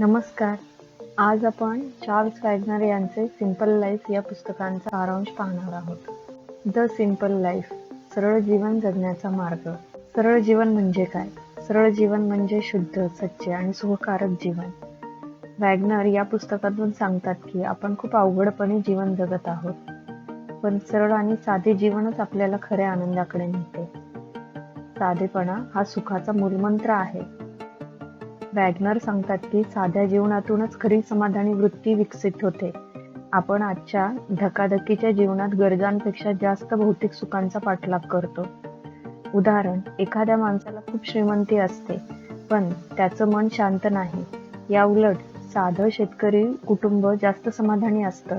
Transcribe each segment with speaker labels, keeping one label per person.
Speaker 1: नमस्कार. आज आपण चार्ल्स वॅगनर यांचे सिंपल लाईफ या पुस्तकांचा सारांश पाहणार आहोत. द सिंपल लाईफ सरळ जीवन जगण्याचा मार्ग. सरळ जीवन म्हणजे काय? सरळ जीवन म्हणजे शुद्ध सच्चे आणि सुखकारक जीवन. वॅगनर या पुस्तकातून सांगतात की आपण खूप अवघडपणे जीवन जगत आहोत. पण सरळ आणि साधे जीवनच आपल्याला खऱ्या आनंदाकडे नेते. साधेपणा हा सुखाचा मूलमंत्र आहे. वॅगनर सांगतात की साध्या जीवनातूनच खरी समाधानी वृत्ती विकसित होते. आपण आजच्या धकाधकीच्या जीवनात गरजांपेक्षा जास्त भौतिक सुखांचा पाठलाग करतो. उदाहरण एखाद्या माणसाला खूप श्रीमंती असते पण त्याचं मन शांत नाही. या उलट साधं शेतकरी कुटुंब जास्त समाधानी असतं.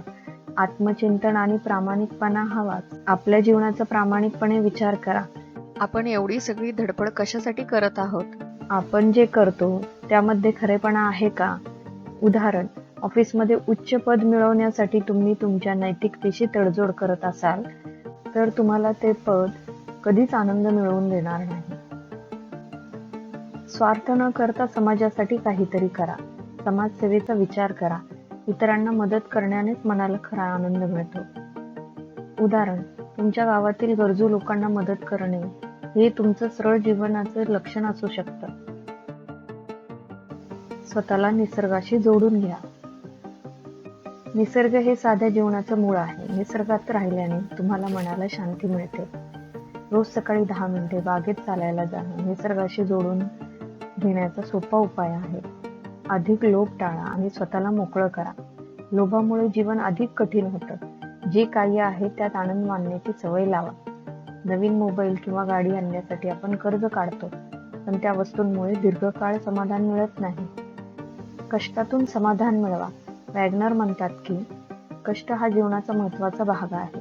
Speaker 1: आत्मचिंतन आणि प्रामाणिकपणा हवाच. आपल्या जीवनाचा प्रामाणिकपणे विचार करा. आपण एवढी सगळी धडपड कशासाठी करत आहोत? आपण जे करतो त्यामध्ये खरेपणा आहे का? उदाहरण ऑफिसमध्ये उच्च पद मिळवण्यासाठी तुम्ही तुमच्या नैतिकतेशी तडजोड करत असाल तर तुम्हाला ते पद कधीच आनंद मिळवून देणार नाही. स्वार्थ न करता समाजासाठी काहीतरी करा. समाजसेवेचा विचार करा. इतरांना मदत करण्यानेच मनाला खरा आनंद मिळतो. उदाहरण तुमच्या गावातील गरजू लोकांना मदत करणे. हे तुमचं सरळ जीवनाचं लक्षण असू शकतं. स्वतःला निसर्गाशी जोडून घ्या. निसर्ग हे साध्या जीवनाचं मूळ आहे. निसर्गात राहिल्याने तुम्हाला मनाला शांती मिळते. रोज सकाळी दहा मिनिटे बागेत चालायला जाणं निसर्गाशी जोडून घेण्याचा सोपा उपाय आहे. अधिक लोभ टाळा आणि स्वतःला मोकळं करा. लोभामुळे जीवन अधिक कठीण होतं. जे काही आहे त्यात आनंद मानण्याची सवय लावा. नवीन मोबाईल किंवा गाडी आणण्यासाठी आपण कर्ज काढतो पण त्या वस्तूंमुळे दीर्घकाळ समाधान मिळत नाही. कष्टातून समाधान मिळवा. वॅगनर म्हणतात की कष्ट हा जीवनाचा महत्त्वाचा भाग आहे.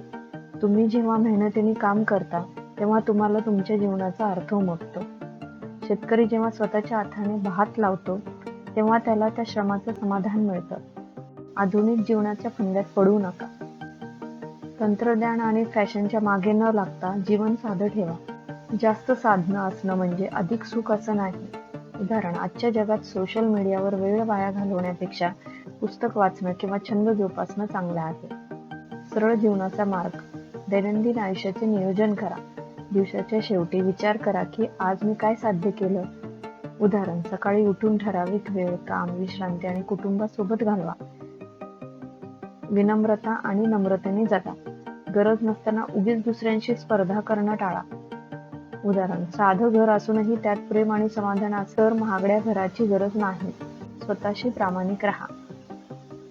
Speaker 1: तुम्ही जेव्हा मेहनतीने काम करता तेव्हा तुम्हाला तुमच्या जीवनाचा अर्थ उमगतो. शेतकरी जेव्हा स्वतःच्या हाताने भात लावतो तेव्हा त्याला त्या श्रमाचं समाधान मिळतं. आधुनिक जीवनाच्या फंद्यात पडू नका. तंत्रज्ञान आणि फॅशनच्या मागे न लागता जीवन साधं ठेवा. जास्त साधनं असणं म्हणजे अधिक सुख असं नाही. उदाहरण आजच्या जगात सोशल मीडियावर वेळ वाया घालवण्यापेक्षा पुस्तक वाचणं किंवा छंद जोपासणं चांगलं आहे. सरळ जीवनाचा मार्ग दैनंदिन आयुष्याचे नियोजन करा. दिवसाच्या शेवटी विचार करा की आज मी काय साध्य केलं? उदाहरण सकाळी उठून ठराविक वेळ काम विश्रांती आणि कुटुंबासोबत घालवा. विनम्रता आणि नम्रतेने जगा. गरज नसताना उगीच दुसऱ्यांशी स्पर्धा करणं टाळा. उदाहरण साधं घर असूनही त्यात प्रेम आणि समाधान तर महागड्या घराची गरज नाही. स्वतःशी प्रामाणिक राहा.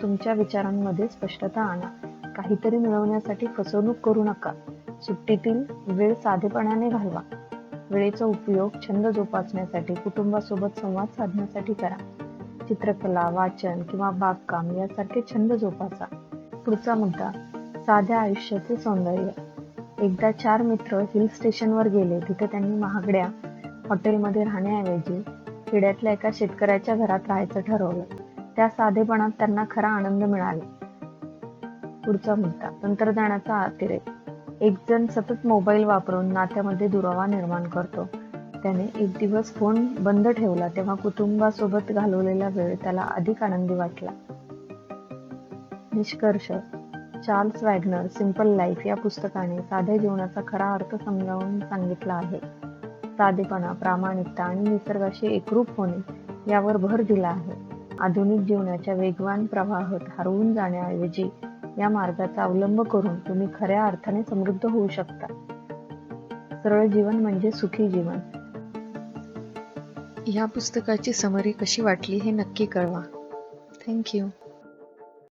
Speaker 1: तुमच्या विचारांमध्ये स्पष्टता आणा. काहीतरी मिळवण्यासाठी फसवणूक करू नका. सुट्टीतील वेळ साधेपणाने घालवा. वेळेचा उपयोग छंद जोपासण्यासाठी कुटुंबासोबत संवाद साधण्यासाठी करा. चित्रकला वाचन किंवा बागकाम यासारखे छंद जोपासा. पुढचा मुद्दा साध्या आयुष्याचे सौंदर्य. एकदा चार मित्र हिल स्टेशनवर गेले तिथे त्यांनी महागड्या हॉटेलमध्ये राहण्याऐवजी खेड्यातल्या एका शेतकऱ्याच्या घरात राहायचं ठरवलं. त्या साधेपणात त्यांना खरा आनंद मिळाला. पुढचा मुद्दा तंत्रज्ञानाचा अतिरेक. एक जण सतत मोबाईल वापरून नात्यामध्ये दुरावा निर्माण करतो. त्याने एक दिवस फोन बंद ठेवला तेव्हा कुटुंबासोबत घालवलेला वेळ त्याला अधिक आनंदी वाटला. निष्कर्ष चार्ल्स वॅगनर सिंपल लाईफ या पुस्तकाने साध्या जीवनाचा खरा अर्थ समजावून सांगितला आहे. साधेपणा प्रामाणिकता आणि निसर्गाशी एकरूप होणे यावर भर दिला आहे. आधुनिक जीवनाच्या वेगवान प्रवाहात हरवून जाण्याऐवजी या मार्गाचा अवलंब करून तुम्ही खऱ्या अर्थाने समृद्ध होऊ शकता. सरळ जीवन म्हणजे सुखी जीवन. या पुस्तकाची समरी कशी वाटली हे नक्की कळवा. थँक्यू